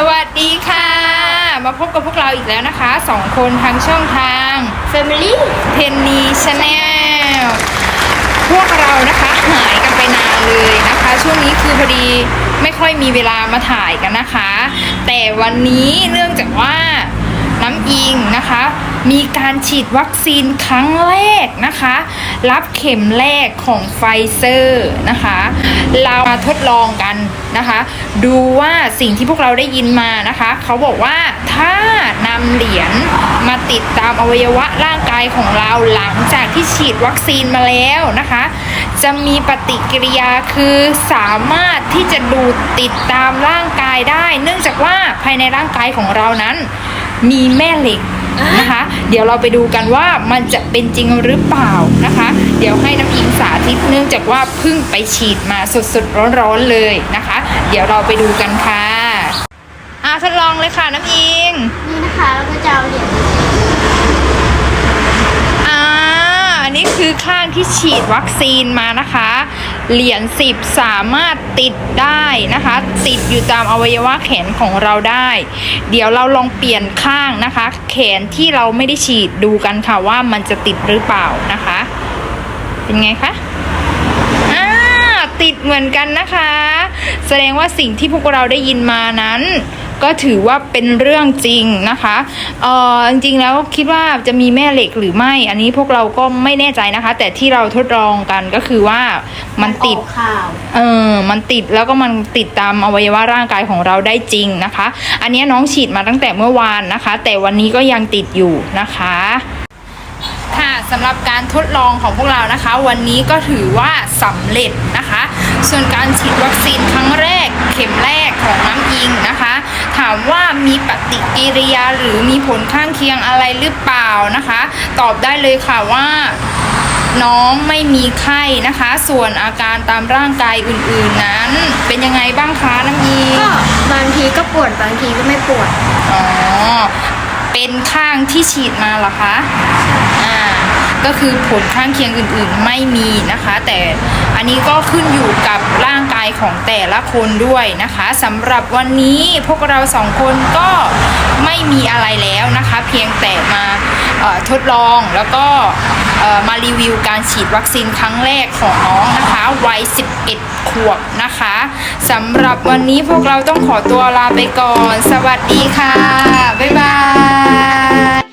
สวัสดีค่ะ มาพบกับพวกเราอีกแล้วนะคะสองคนทางช่องทาง Family เพนนีชาแนลพวกเรานะคะหายกันไปนานเลยนะคะ ช่วงนี้คือพอดีไม่ค่อยมีเวลามาถ่ายกันนะคะ แต่วันนี้เนื่องจากว่าน้ำอิงนะคะ มีการฉีดวัคซีนครั้งแรกนะคะ รับเข็มแรกของไฟเซอร์นะคะ เรามาทดลองกันนะคะ ดูว่าสิ่งที่พวกเราได้ยินมานะคะ เขาบอกว่าถ้านำเหรียญมาติดตามอวัยวะร่างกายของเราหลังจากที่ฉีดวัคซีนมาแล้วนะคะ จะมีปฏิกิริยาคือสามารถที่จะดูดติดตามร่างกายได้ เนื่องจากว่าภายในร่างกายของเรานั้น มีแม่เหล็ก นะคะ เดี๋ยวเราไปดูกันว่ามันจะเป็นจริงหรือเปล่านะคะ เดี๋ยวให้น้ำอิงสาธิตเนื่องจากว่าเพิ่งไปฉีดมาสดๆร้อนๆเลยนะคะ เดี๋ยวเราไปดูกันค่ะอ่าทดลองเลยค่ะน้ำอิง นี่นะคะเราก็จะเอาเหรียญ อ่า อันนี้ คือข้างที่ฉีดวัคซีนมานะคะ เหรียญสิบสามารถติดได้นะคะ ติดอยู่ตามอวัยวะแขนของเราได้ เดี๋ยวเราลองเปลี่ยนข้างนะคะ แขนที่เราไม่ได้ฉีดดูกันค่ะว่ามันจะติดหรือเปล่านะคะ เป็นไงคะติดเหมือนกันนะคะ แสดงว่าสิ่งที่พวกเราได้ยินมานั้น ก็ถือว่าเป็นเรื่องจริงนะคะเออจริงๆแล้วคิดว่าจะมีแม่เหล็กหรือไม่ อันนี้พวกเราก็ไม่แน่ใจนะคะ แต่ที่เราทดลองกันก็คือว่ามันติดออกข่าวเออมันติดแล้วก็มันติดตามอวัยวะร่างกายของเราได้จริงนะคะ อันนี้น้องฉีดมาตั้งแต่เมื่อวานนะคะ แต่วันนี้ก็ยังติดอยู่นะคะค่ะสำหรับการทดลองของพวกเรานะคะ วันนี้ก็ถือว่าสำเร็จนะคะ ส่วนการฉีดวัคซีนครั้งแรกเข็มแรกของน้ำอิงนะคะถามว่ามีปฏิกิริยาหรือมีผลข้างเคียงอะไรหรือเปล่านะคะ ตอบได้เลยค่ะว่าน้องไม่มีไข้นะคะ ส่วนอาการตามร่างกายอื่นๆนั้น เป็นยังไงบ้างคะน้ำอิงก็บางทีก็ปวดบางทีก็ไม่ปวด อ๋อ เป็นข้างที่ฉีดมาเหรอคะอ่า ก็คือผลข้างเคียงอื่นๆไม่มีนะคะ แต่อันนี้ก็ขึ้นอยู่กับร่างกายของแต่ละคนด้วยนะคะสำหรับวันนี้พวกเราสองคนก็ไม่มีอะไรแล้วนะคะ เพียงแต่มาทดลองแล้วก็มารีวิวการฉีดวัคซีนครั้งแรกของน้องนะคะวัย 11 ขวบนะคะสำหรับวันนี้พวกเราต้องขอตัวลาไปก่อน สวัสดีค่ะ บ๊ายบาย